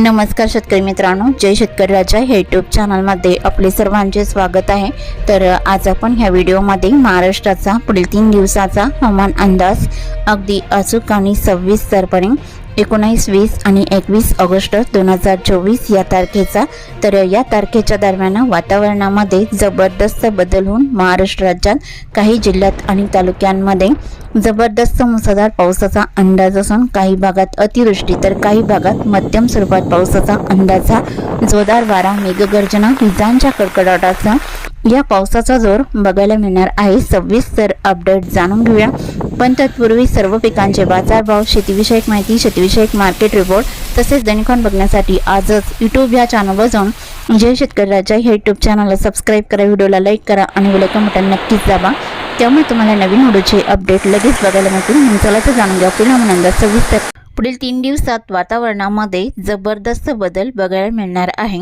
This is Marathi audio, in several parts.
नमस्कार शेतकरी मित्रांनो जय शेतकरी राजा हे यूट्यूब चॅनलमध्ये आपले सर्वांचे स्वागत आहे. तर आज आपण ह्या व्हिडिओमध्ये महाराष्ट्राचा पुढील तीन दिवसाचा हवामान अंदाज अगदी अचूक आणि सव्वीस सविस्तरपणे एकोणावीस वीस आणि एकवीस ऑगस्ट दोन हजार चोवीस या तारखेचा. तर या तारखेच्या दरम्यान वातावरणामध्ये जबरदस्त बदल होऊन महाराष्ट्र राज्यात काही जिल्ह्यात आणि तालुक्यांमध्ये जबरदस्त मुसळधार पावसाचा अंदाज असून काही भागात अतिवृष्टी तर काही भागात मध्यम स्वरूपात पावसाचा अंदाजा. जोरदार वारा मेघगर्जना विजांच्या कडकडाटाचा या पावसाचा जोर बघायला मिळणार आहे. सव्वीस तर अपडेट जाणून घेऊया. पण तत्पूर्वी सर्व पिकांचे बाजारभाव शेतीविषयक माहिती शेतीविषयक मार्केट रिपोर्ट तसेच दैनिकॉन बघण्यासाठी आजच यूट्यूब या चॅनलवर जाऊन जय शेतकरी राजा हे यूट्यूब चॅनलला सबस्क्राईब करा व्हिडिओला लाईक करा आणि वेलकम बटन नक्कीच दाबा. त्यामुळे तुम्हाला नवीन व्हिडिओचे अपडेट लगेच बघायला मिळतील. म्हणून चला तर जाणून घ्या. पुन्हा आनंद सविस्तर पुढील तीन दिवसात वातावरणामध्ये जबरदस्त बदल बघायला मिळणार आहे.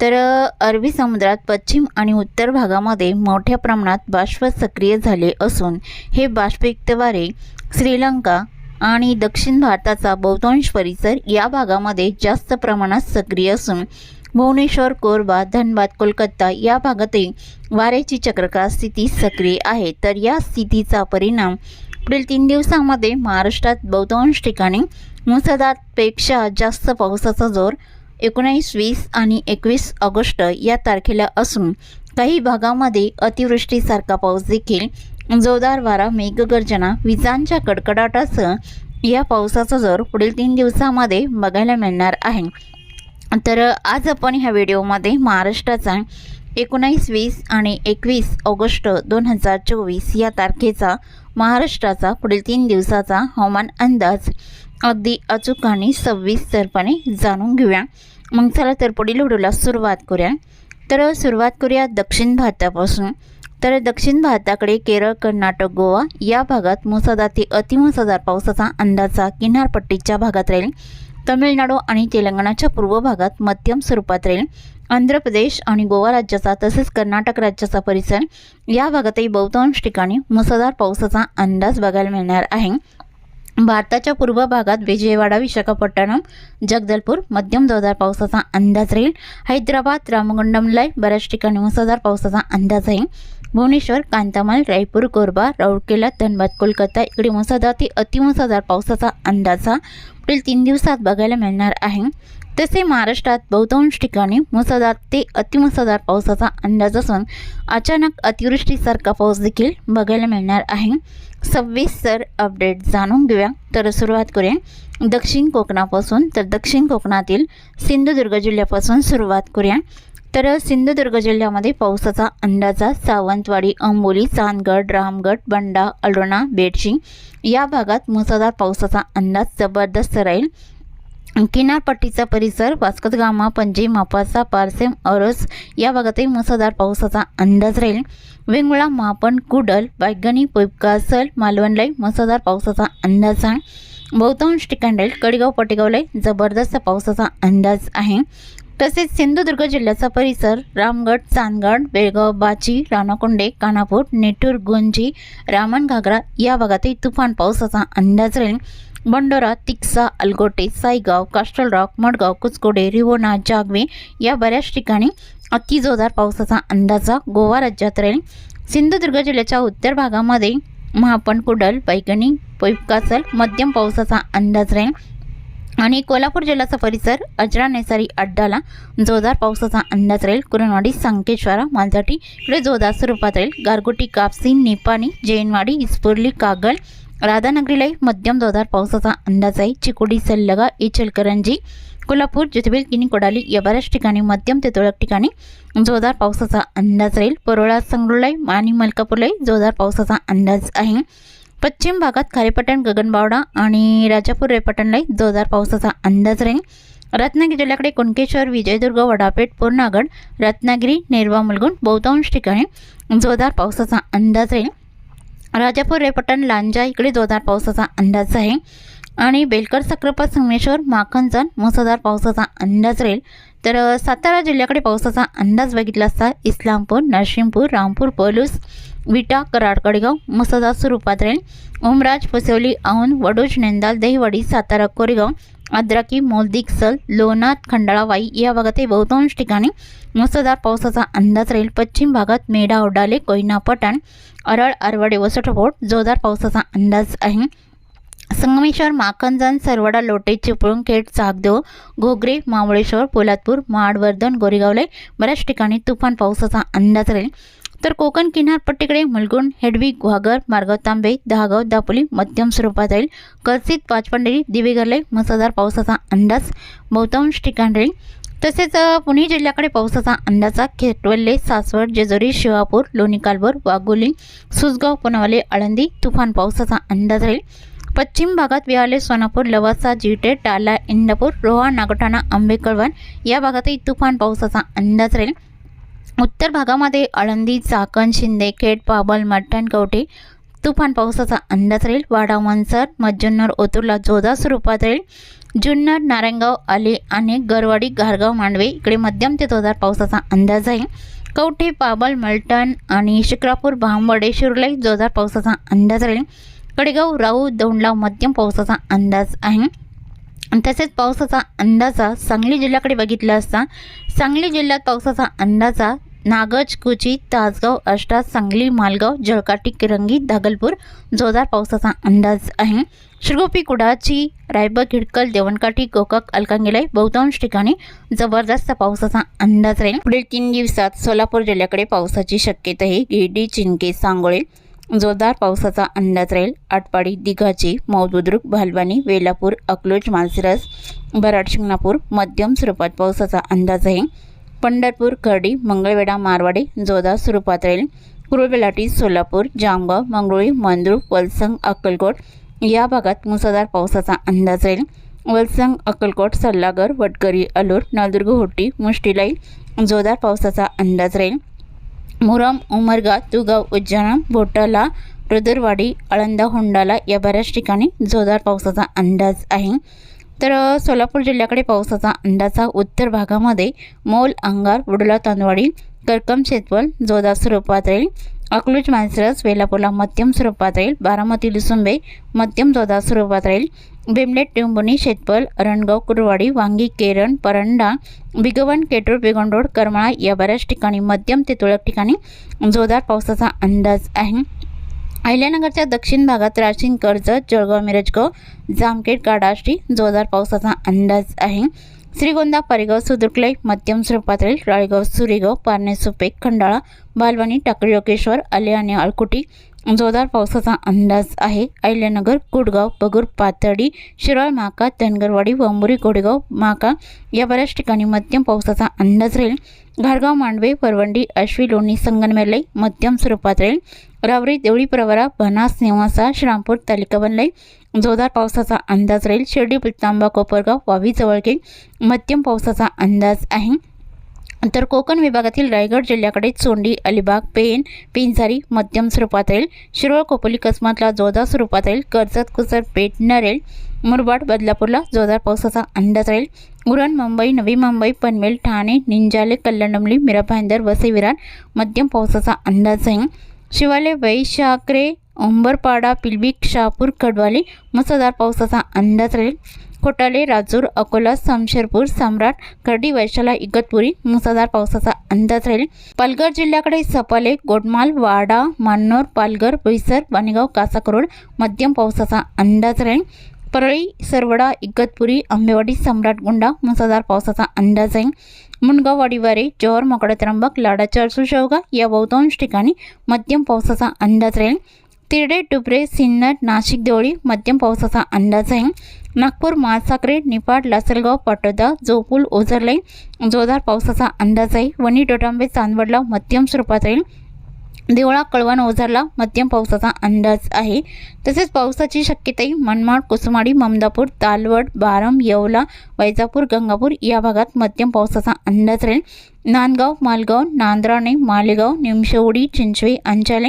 तर अरबी समुद्रात पश्चिम आणि उत्तर भागामध्ये मोठ्या प्रमाणात बाष्प सक्रिय झाले असून हे बाष्पयुक्त वारे श्रीलंका आणि दक्षिण भारताचा बहुतांश परिसर या भागामध्ये जास्त प्रमाणात सक्रिय असून भुवनेश्वर कोरबा धनबाद कोलकाता या भागातही वाऱ्याची चक्रकार स्थिती सक्रिय आहे. तर या स्थितीचा परिणाम पुढील तीन दिवसामध्ये महाराष्ट्रात बहुतांश ठिकाणी मुसळधारपेक्षा जास्त पावसाचा जोर एकोणावीस वीस आणि एकवीस ऑगस्ट या तारखेला असून काही भागामध्ये अतिवृष्टीसारखा पाऊस देखील जोरदार वारा मेघगर्जना विजांच्या कडकडाटासह या पावसाचा जोर पुढील तीन दिवसामध्ये बघायला मिळणार आहे. तर आज आपण ह्या व्हिडिओमध्ये महाराष्ट्राचा एकोणावीस वीस आणि एकवीस ऑगस्ट दोन हजार चोवीस या तारखेचा महाराष्ट्राचा पुढील तीन दिवसाचा हवामान अंदाज अगदी अचूक आणि सविस्तरपणे जाणून घेऊया. मग चला तर पुढील व्हिडिओला सुरुवात करूया. तर सुरुवात करूया दक्षिण भारतापासून. तर दक्षिण भारताकडे केरळ कर्नाटक गोवा या भागात मुसळधार ते अतिमुसळधार पावसाचा अंदाजा किनारपट्टीच्या भागात राहील. तमिळनाडू आणि तेलंगणाच्या पूर्व भागात मध्यम स्वरूपात राहील. आंध्र प्रदेश आणि गोवा राज्याचा तसेच कर्नाटक राज्याचा परिसर या भागातही बहुतांश ठिकाणी मुसळधार पावसाचा अंदाज बघायला मिळणार आहे. भारताच्या पूर्व भागात विजयवाडा विशाखापट्टणम जगदलपूर मध्यम जोरदार पावसाचा अंदाज राहील. हैदराबाद रामगुंडमलाई बऱ्याच ठिकाणी मुसळधार पावसाचा अंदाज आहे. भुवनेश्वर कांतामल रायपूर कोरबा राऊरकेला धनबाद कोलकाता इकडे मुसळधार ते अतिमुसळधार पावसाचा अंदाज हा पुढील तीन दिवसात बघायला मिळणार आहे. तसे महाराष्ट्रात बहुतांश ठिकाणी मुसळधार ते अतिमुसळधार पावसाचा अंदाज असून अचानक अतिवृष्टीसारखा पाऊस देखील बघायला मिळणार आहे. सविस्तर अपडेट जाणून घेऊया. तर सुरुवात करूया. दक्षिण कोकणापासून तर दक्षिण कोकणातील सिंधुदुर्ग जिल्ह्यापासून सुरुवात करूया. तर सिंधुदुर्ग जिल्ह्यामध्ये पावसाचा अंदाजा सावंतवाडी अंबोली चांदगड रामगड बंडा अलोणा बेडशी या भागात मुसळधार पावसाचा अंदाज जबरदस्त राहील. किनारपट्टीचा परिसर वास्कोदगामा पणजी मापासा पारसेम अरस या भागातही मुसळधार पावसाचा अंदाज राहील. वेंगुळा मापण कुडल बायगणी पोपकासल मालवणलाई मुसळधार पावसाचा अंदाज आहे. बहुतांश ठिकाणी राहील कडेगाव पटेगावलाई जबरदस्त पावसाचा अंदाज आहे. तसेच सिंधुदुर्ग जिल्ह्याचा परिसर रामगड चांदगड बेळगाव बाची राणाकोंडे कानापूर नेटूर गुंजी रामण घागरा या भागातही तुफान पावसाचा अंदाज राहील. बंडोरा तिक्सा अलगोटे सायगाव कास्टल रॉक मडगाव कुचकोडे रिवोना जागवे या बऱ्याच ठिकाणी अति जोरदार पावसाचा अंदाजा गोवा राज्यात राहील. सिंधुदुर्ग जिल्ह्याच्या उत्तर भागामध्ये महापण कुडल पैगणी पैकासल मध्यम पावसाचा अंदाज राहील. आणि कोल्हापूर जिल्ह्याचा परिसर अजरा नेसारी अड्डाला जोरदार पावसाचा अंदाज राहील. कुरणवाडी संकेश्वरा मांजाटी इकडे जोरदार स्वरूपात राहील. गारगोटी कापसी निपाणी जैनवाडी इस्पुर्ली कागल राधानगरीलाही मध्यम जोरदार पावसाचा अंदाज आहे. चिकोडी सल्लगा इचलकरंजी कोल्हापूर ज्योतिबेल किनी कोडाली या बऱ्याच ठिकाणी मध्यम ते तुरळक ठिकाणी जोरदार पावसाचा अंदाज राहील. परोळा संगरुलाई आणि मलकापूरलाही जोरदार पावसाचा अंदाज आहे. पश्चिम भागात खारेपटण गगनबावडा आणि राजापूर रेपटणलाही जोरदार पावसाचा अंदाज राहील. रत्नागिरी जिल्ह्याकडे कुणकेश्वर विजयदुर्ग वडापेठ पूर्णागड रत्नागिरी नेरवा मुलगुण बहुतांश ठिकाणी जोरदार पावसाचा अंदाज राहील. राजापूर रेपटण लांजा इकडे जोरदार पावसाचा अंदाज आहे. आणि बेलकर सक्रोपा संगमेश्वर माखनजण मुसळधार पावसाचा अंदाज राहील. तर सातारा जिल्ह्याकडे पावसाचा अंदाज बघितला असता इस्लामपूर नरसिंहपूर रामपूर पलूस विटा कराड कडेगाव मुसळधार स्वरूपात राहील. ओमराज फसवली औंध वडोज नेंदाल दहिवडी सातारा कोरेगाव अद्राकी मोलदिक्सल लोणार खंडाळावाई या भागातील बहुतांश ठिकाणी मुसळधार पावसाचा अंदाज राहील. पश्चिम भागात मेढा ओडाले कोयना पठाण अरळ अरवडे व जोरदार पावसाचा अंदाज आहे. संगमेश्वर माखनजन सरवडा लोटे चिपळूण खेड चाकदेव घोगरे मावळेश्वर पोलादपूर माडवर्धन गोरेगावले बऱ्याच ठिकाणी तुफान पावसाचा अंदाज राहील. तर कोकण किनारपट्टीकडे मुलगुण हेडवी ग्वागर मार्गाव तांबे दहागाव दापोली मध्यम स्वरूपात राहील कर्सित पाचपंढरी दिवेगरले मुसळधार पावसाचा अंदाज बहुतांश ठिकाण राहील तसेच पुणे जिल्ह्याकडे पावसाचा अंदाजा खेटवल्ले सासवड जेजुरी शिवापूर लोणी कालभोर वाघोली सुसगाव पुनावले आळंदी तुफान पावसाचा अंदाज राहील पश्चिम भागात विहाले सोनापूर लवासा जिटे टाला इंदापूर रोहा नागठाणा आंबेकळवण या भागातही तुफान पावसाचा अंदाज राहील उत्तर भागामध्ये आळंदी चाकण शिंदेखेड पाबल मट्टण कवठे तुफान पावसाचा अंदाज राहील. वाडा मनसर मज्जुन्नर ओतूरला जोरदार स्वरूपात राहील. जुन्नर नारायणगाव आले आणि गरवाडी घारगाव मांडवे इकडे मध्यम ते जोरदार पावसाचा अंदाज आहे. कवठे पाबल मलटण आणि शिक्रापूर भांबडे शिरलाई जोरदार पावसाचा अंदाज राहील. कडेगाव राऊ दौंडला मध्यम पावसाचा अंदाज आहे. तसेच पावसाचा अंदाजा सांगली जिल्ह्याकडे बघितला असता सांगली जिल्ह्यात पावसाचा अंदाजा नागज कुची तासगाव अष्टा सांगली मालगाव जळकाटी किरंगी धागलपूर जोरदार पावसाचा अंदाज आहे. श्रीगोपी कुडाची रायबग हिडकल देवणकाठी गोकाक अलकांगिलाई बहुतांश ठिकाणी जबरदस्त पावसाचा अंदाज राहील. पुढील तीन दिवसात सोलापूर जिल्ह्याकडे पावसाची शक्यता गिरडी चिंके सांगोळे जोरदार पावसाचा अंदाज राहील. आटपाडी दिघाची मौदबुद्रुक भालवानी वेलापूर अकलूज मालसिरस बराड शिंगणापूर मध्यम स्वरूपात पावसाचा अंदाज आहे. पंढरपूर खर्डी मंगळवेढा मारवाडी जोरदार स्वरूपात राहील. कुरुबेलाटी सोलापूर जामगाव मंगरुळी मंद्रुप वलसंग अक्कलकोट या भागात मुसळधार पावसाचा अंदाज राहील. वलसंग अक्कलकोट सल्लागर वटकरी अलूर नळदुर्ग होट्टी मुष्टीलाई जोरदार पावसाचा अंदाज राहील. मुरम उमरगा तुगाव उज्जैन बोटाला रुदुरवाडी आळंदा होंडाला या बऱ्याच ठिकाणी जोरदार पावसाचा अंदाज आहे. तर सोलापूर जिल्ह्याकडे पावसाचा अंदाजा उत्तर भागामध्ये मोल अंगार बुडला तांदवाडी करकम शेतवल जोरदार स्वरूपात राहील. अकलूज मानसरस वेलापूरला मध्यम स्वरूपात राहील. बारामती लुसुंबे मध्यम जोरदार स्वरूपात राहील. बेमलेट टिंबुनी शेतपल अरणगाव कुरवाडी वांगी केरण परंडा बिगवण केटूर बेगोंडोड करमाळा या बऱ्याच ठिकाणी मध्यम ते तुरळक ठिकाणी जोरदार पावसाचा अंदाज आहे. अहिल्यानगरच्या दक्षिण भागात राशीन कर्जत जळगाव मिरजगाव जामखेड काडाष्टी जोरदार पावसाचा अंदाज आहे. श्रीगोंदा परिगाव सुदुर्कलाई मध्यम स्वरूपात राळेगाव सुरेगाव पारणे सुपेक खंडाळा बालवानी टाकळी योगेश्वर आले आणि अळकुटी जोरदार पावसाचा अंदाज आहे. अहिल्यानगर कुडगाव बगूर पाथर्डी शिराळ माका धनगरवाडी वंबुरी कोडेगाव माका या बऱ्याच ठिकाणी मध्यम पावसाचा अंदाज राहील. घाडगाव मांडवे परवंडी अश्वी लोणी संगनमेरलाई मध्यम स्वरूपात राहील. रावरी देवळी प्रवरा बनास नेवासा श्रामपूर तालुका बनलाई जोरदार पावसाचा अंदाज राहील. शिर्डी पित्तांबा कोपरगाव वावी जवळगे मध्यम पावसाचा अंदाज आहे. तर कोकण विभागातील रायगड जिल्ह्याकडे चोंडी अलिबाग पेन पिंझारी मध्यम स्वरूपात राहील. शिरोळ कोपोली कसमातला जोरदार स्वरूपात राहील. कर्जत कुसर पेठ नरेल मुरबाड बदलापूरला जोरदार पावसाचा अंदाज राहील. उरण मुंबई नवी मुंबई पनवेल ठाणे निंजाले कल्याणडमली मीरा भाईंदर वसई विरार मध्यम पावसाचा अंदाज आहे शिवाले वैशाकरे उंबरपाडा पिलबिक शहापूर कडवाली मुसळधार पावसाचा अंदाज राहील. खोटाले राजूर अकोला समशेरपूर सम्राट खर्डी वैशाला इगतपुरी मुसळधार पावसाचा अंदाज राहील. पालघर जिल्ह्याकडे सपाले गोडमाल वाडा मान्नोर पालघर बोईसर वाणीगाव कासाकरोड मध्यम पावसाचा अंदाज राहील. परळी सरवडा इगतपुरी आंबेवाडी सम्राटगुंडा मुसळधार पावसाचा अंदाज आहे मुनगाव वाडीवारे जोहर मोकडा त्र्यंबक लाडा चर्चू शेवगा या बहुतांश ठिकाणी मध्यम पावसाचा अंदाज राहील. तिरडे डुबरे सिन्नर नाशिक देवळी मध्यम पावसाचा अंदाज आहे. नागपूर महासाकरे निफाड लासलगाव पाटोदा जोपूल ओझरलाई जोरदार पावसाचा अंदाज आहे. वणी डोटांबे चांदवडला मध्यम स्वरूपात राहील. देवळा कळवण ओझरला मध्यम पावसाचा अंदाज आहे. तसेच पावसाची शक्यताही मनमाड कुसुमाडी ममदापूर तालवड बारम येवला वैजापूर गंगापूर या भागात मध्यम पावसाचा अंदाज राहील. नांदगाव मालगाव नांद्राणे मालेगाव निमशेवडी चिंचवे अंचाले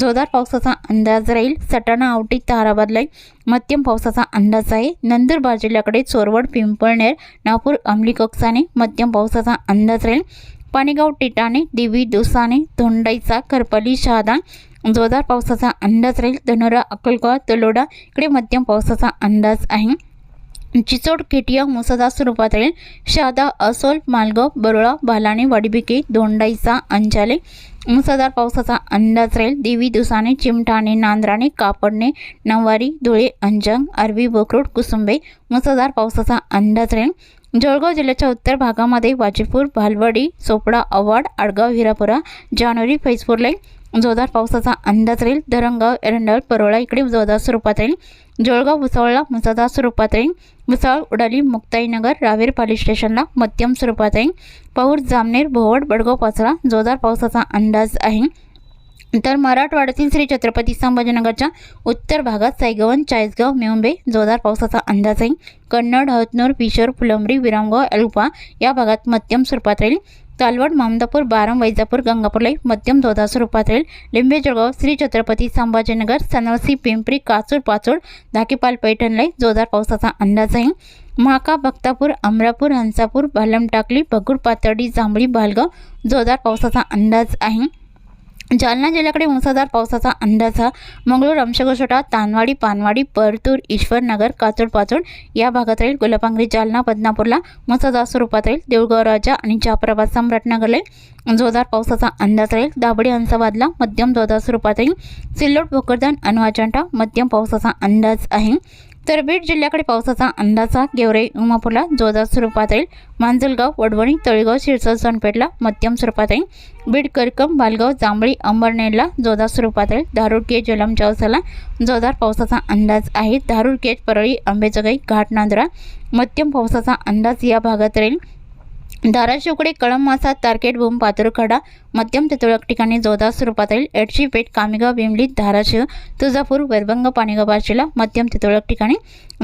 जोरदार पावसाचा अंदाज राहील. सटाणा आवटी ताराबादलाई मध्यम पावसाचा अंदाज आहे. नंदुरबार जिल्ह्याकडे चोरवड पिंपळनेर नागपूर अंमली कक्षाने मध्यम पावसाचा अंदाज राहील. पाणीगाव टिटाणे दिवी दुसाने धोंडाईचा करपली शहादा जोरदार पावसाचा अंदाज राहील. धनोरा अक्कलगाव तलोडा इकडे मध्यम पावसाचा अंदाज आहे. चिचोड केटिया मुसदा स्वरूपात राहील. शहादा असोल मालगाव बरोळा बालाणे वाडीबिके दोंडाईचा अंजाले मुसळधार पावसाचा अंदाज राहील. देवी दुसाने चिमठाणे नांद्राणे कापडणे नववारी धुळे अंजंग अरवी बोकरोड कुसुंबे मुसळधार पावसाचा अंदाज राहील. जळगाव जिल्ह्याच्या उत्तर भागामध्ये वाजीपूर भालवडी चोपडा अवाड आडगाव हिरापुरा जानेवारी फैजपूरला जोरदार पावसाचा अंदाज राहील. धरणगाव एरंडाळ परोळा इकडे जोरदार स्वरूपात राहील. जळगाव भुसावळला मुसळधार स्वरूपात राहील. भुसावळ उडाली मुक्ताईनगर रावेर पाली स्टेशनला मध्यम स्वरूपात राहील. पौर जामनेर भोवड बडगाव पाचरा जोरदार पावसाचा अंदाज आहे. तर मराठवाड्यातील श्री छत्रपती संभाजीनगरच्या उत्तर भागात सायगवन चाळीसगाव मेवंबे जोरदार पावसाचा अंदाज आहे. कन्नड हतनूर पिशोर फुलंबरी विरामगाव अल्पा या भागात मध्यम स्वरूपात राहील. तालवड ममदापूर बारम वैजापूर गंगापूरला मध्यम जोरदार स्वरूपात राहील. लिंबे जळगाव श्री छत्रपती संभाजीनगर सनवसी पिंपरी काचूर पाचोड धाकीपाल पैठणला जोरदार पावसाचा अंदाज आहे. महाका भक्तापूर अमरापूर हंसापूर भालम टाकली भगूर पातर्डी जांभळी बालगाव जोरदार पावसाचा अंदाज आहे. जालना जिल्ह्याकडे मुसळधार पावसाचा अंदाज हा. मंगळूर अंशगोशोटा तानवाडी पानवाडी परतूर ईश्वरनगर काचोड पाचोड या भागात राहील गुलापांगरी जालना बदनापूरला मुसळधार स्वरूपात राहील. देऊळगाव राजा आणि जाफराबाद सम्राटनगरला जोरदार पावसाचा अंदाज राहील. दाबडी हंसाबादला मध्यम जोरदार स्वरूपात राहील. सिल्लोड भोकरदान अनवाचांटा मध्यम पावसाचा अंदाज आहे. तर बीड जिल्ह्याकडे पावसाचा अंदाजा गेवराई उमापूरला जोरदार स्वरूपात येईल. मांजलगाव वडवणी तळेगाव शिरसळ सोनपेठला मध्यम स्वरूपात येईल. बीड करकम बालगाव जांभळी अंबरनेरला जोरदार स्वरूपात येईल. धारूर केज जलम चौसाला जोरदार पावसाचा अंदाज आहे. धारूर केज परळी आंबेजगाई घाटनांदरा मध्यम पावसाचा अंदाज या भागात राहील. धाराशिवकडे कळम मासा तारकेट भूम पातुरखडा मध्यम ते तुळक ठिकाणी जोरदार स्वरूपात येईल एडशी पेठ कामेगाव बिमली धाराशिव तुळजापूर वैरभंग पाणीगाव बाशीला मध्यम ते तुळक ठिकाणी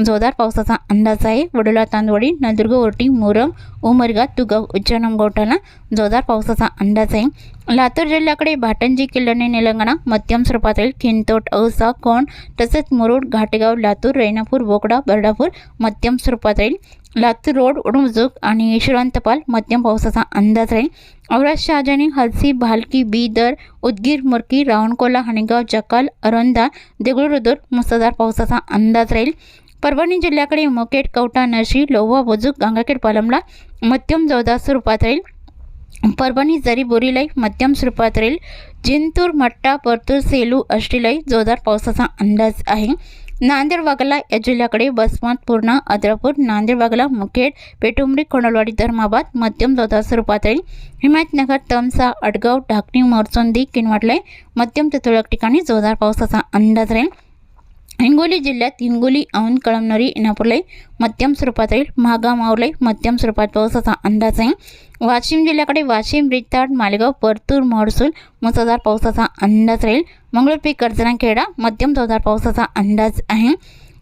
जोरदार पावसाचा अंदाज आहे. वडोला तांदवडी नदुर्ग ओटी मोरम उमरगा तुगाव उज्जैनम गोठाला जोरदार पावसाचा अंदाज आहे. लातूर जिल्ह्याकडे भाटंजी किल्ल्याने निलंगणा मध्यम स्वरूपात खिंतोट औसा कोण तसेच मुरुड घाटेगाव लातूर रेणापूर बोकडा बर्डापूर मध्यम स्वरूपात राहील लातूर रोड उडमुजुक आणि यशवंतपाल मध्यम पावसाचा अंदाज राहील औरत शहाजानी हलसी भालकी बीदर उदगीर मुरकी रावणकोला हणेगाव जकाल अरोंदा देगुळरुदूर मुसळधार पावसाचा अंदाज राहील. परभणी जिल्ह्याकडे मुकेट कवटा नशी लोहा बुजुक गंगाखेड पालमला मध्यम जोदा स्वरूपात राहील. परभणी जरी बोरीलाई मध्यम स्वरूपात राहील जिंतूर मट्टा परतूर सेलू अष्टीलाई जोरदार पावसाचा अंदाज आहे. नांदेड वागला या जिल्ह्याकडे बसमत पूर्णा अद्रापूर नांदेड वागला मुखेड पेटुंबरी कोंडलवाडी धर्माबाद मध्यम जोरदार स्वरूपात राहील हिमायतनगर तमसा अडगाव ढाकणी मोरचोंदी किनवाटलाई मध्यम ते तुरळक ठिकाणी जोरदार पावसाचा अंदाज राहील हिंगोली जिल्ह्यात हिंगोली औंध कळमनरी इनापूरलाई मध्यम स्वरूपात राहील महागाव मावलाई मध्यम स्वरूपात पावसाचा अंदाज आहे. वाशिम जिल्ह्याकडे वाशिम रिताड मालेगाव परतूर महसूल मुसळधार पावसाचा अंदाज राहील. मंगळूरपी कर्जनाखेडा मध्यम जोरदार पावसाचा अंदाज आहे.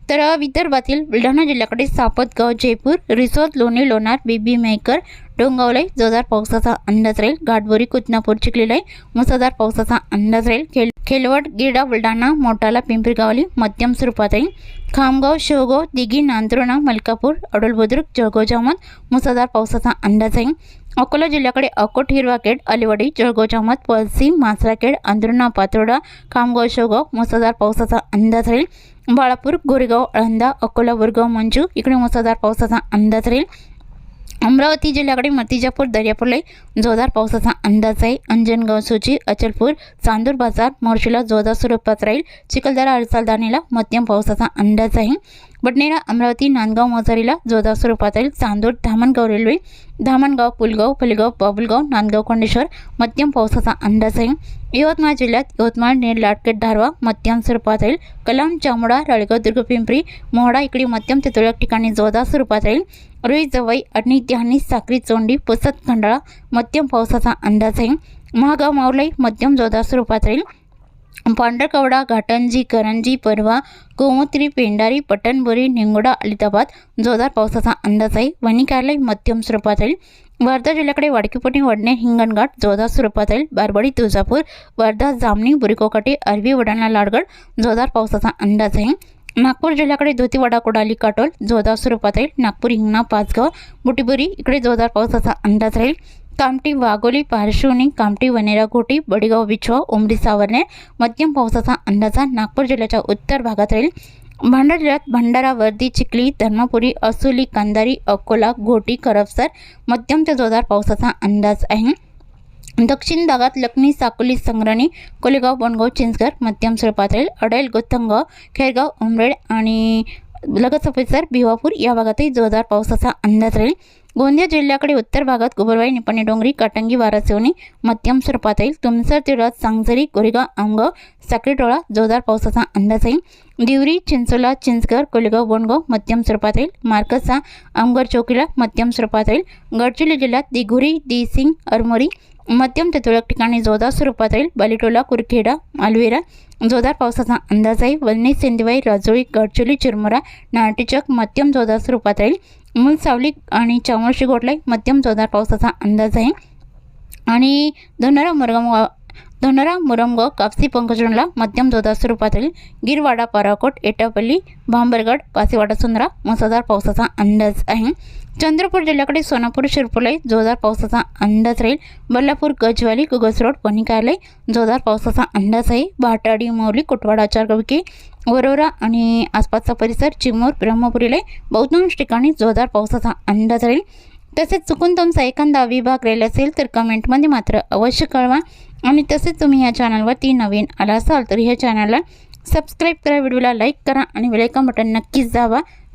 तर विदर्भातील बुलढाणा जिल्ह्याकडे सापतगाव जयपूर रिसोद लोणी लोणार बीबी मेकर डोंगावलाई जोरदार पावसाचा अंदाज राहील घाटबोरी कुतनापूर चिखलीलाई मुसळधार पावसाचा अंदाज राहील खेल खेलवड गिरडा बुलढाणा मोटाला पिंपरीगावली मध्यम स्वरूपात राहील. खामगाव शेवगाव दिघी नांदुर्णा मलकापूर अडुलबुद्रुक जळगाव जामत मुसळधार पावसाचा अंदाज आहे अकोला जिल्ह्याकडे अकोट हिरवाखेड अलिवाडी जळगाव जामत पळसी मासराखेड अंदुर्णा पातोडा खामगाव शेवगाव मुसळधार पावसाचा अंदाज राहील. बाळापूर गोरेगाव अळंदा अकोला बोरगाव मंजू इकडे मुसळधार पावसाचा अंदाज राहील. अमरावती जिल्ह्याकडे मतिजापूर दर्यापूरला जोरदार पावसाचा अंदाज आहे. अंजनगाव सुची अचलपूर चांदूर बाजार मोर्शीला जोरदार स्वरूपात राहील. चिखलदरा अडसालदानीला मध्यम पावसाचा अंदाज आहे. बडनेरा अमरावती नांदगाव मोजारीला जोरदार स्वरूपात राहील. चांदूर धामणगाव रेल्वे धामणगाव पुलगाव फलगाव बाबुलगाव नांदगाव कोंडेश्वर मध्यम पावसाचा अंदाज आहे. यवतमाळ जिल्ह्यात यवतमाळ नेर लाटकेट धारवा मध्यम स्वरूपात राहील. कलाम चामुडा रळगाव दुर्ग पिंपरी मोहडा इकडे मध्यम ते तुरळक ठिकाणी जोरदार स्वरूपात राहील. रुई जवई आणि ध्यानी साखरी चोंडी पुसत खंडाळा मध्यम पावसाचा अंदाज आहे. महागाव मावलाई मध्यम जोरदार स्वरूपात राहील. पांढरकवडा घाटंजी करंजी परवा गोमत्री पेंडारी पटणबोरी निंगोडा अलिताबाद जोरदार पावसाचा अंदाज आहे. वणिकार्लय मध्यम स्वरूपात राहील. वर्धा जिल्ह्याकडे वाडकीपटी वडणे हिंगणघाट जोरदार स्वरूपात राहील. बारबडी तुळजापूर वर्धा जामणी बुरिकोकाटे अरबी वडाणा लाडगड जोरदार पावसाचा अंदाज आहे. नागपूर जिल्ह्याकडे धोतीवाडा कोडाली काटोल जोरदार स्वरूपात राहील. नागपूर हिंगणा पाचगाव बुटीबुरी इकडे जोरदार पावसाचा अंदाज राहील. कामटी वाघोली पारशिवनी कामटी वनेरा घोटी बडीगाव बिछवा उमरी सावरणे मध्यम पावसाचा अंदाजा नागपूर जिल्ह्याच्या उत्तर भागात राहील. भांडारा जिल्ह्यात भंडारा वर्दी चिखली धर्मपुरी असोली कंधारी अकोला घोटी करपसर मध्यम ते जोरदार पावसाचा अंदाज आहे. दक्षिण भागात लखनी साकोली संग्रानी कोलेगाव बनगाव चिंचघर मध्यम स्वरूपातील अडेल गोथंगाव खेळगाव उमरेड आणि लगत सफेसर भिवापूर या भागातही जोरदार पावसाचा अंदाज राहील. गोंदिया जिल्ह्याकडे उत्तर भागात गोबरवाई निपाणी डोंगरी काटंगी वारासिवणी मध्यम स्वरूपात येईल तुमसर तिळत सांगझरी कोरेगाव आमगाव साखरीटोळा जोरदार पावसाचा अंदाज येईल दिवरी चिंचोला चिंचघर कोलेगाव बोंडगाव मध्यम स्वरूपात येईल मार्कसा आमगर चौकीला मध्यम स्वरूपात येईल गडचिरोली जिल्ह्यात दिघुरी दिसिंग अरमोरी मध्यम ते तुरळक ठिकाणी जोरदार स्वरूपात राहील बलिटोला कुरखेडा मालवेरा जोरदार पावसाचा अंदाज आहे वलनी सिंधवाई राजोळी गडचोली चिरमुरा नाटेचक मध्यम जोरदार स्वरूपात राहील मुलसावली आणि चामोर्शी गोटलाई मध्यम जोरदार पावसाचा अंदाज आहे आणि धनरा मुरगम धनरा मुरमगाव कापसी पंकजला मध्यम जोरदार स्वरूपात राहील गिरवाडा पराकोट एटापल्ली भांबरगड पासेवाडा सुंदरा मुसळधार पावसाचा अंदाज आहे चंद्रपूर जिल्ह्याकडे सोनापूर शिरपुलय जोरदार पावसाचा अंदाज राहील. बल्लापूर गजवाली गुगस रोड पणिकालय जोरदार पावसाचा अंदाज आहे. भाटाडी मौली कुटवाडा चारगविके वरोरा आणि आसपासचा परिसर चिमूर ब्रह्मपुरीला बहुतांश ठिकाणी जोरदार पावसाचा अंदाज राहील. तसेच चुकून तुमचा एखादा विभाग राहिला असेल तर कमेंटमध्ये मात्र अवश्य कळवा. आणि तसेच तुम्ही या चॅनलवरती नवीन आला असाल तर ह्या चॅनलला सबस्क्राईब करा व्हिडिओला लाईक करा आणि वेलकम बटन नक्कीच दाबा.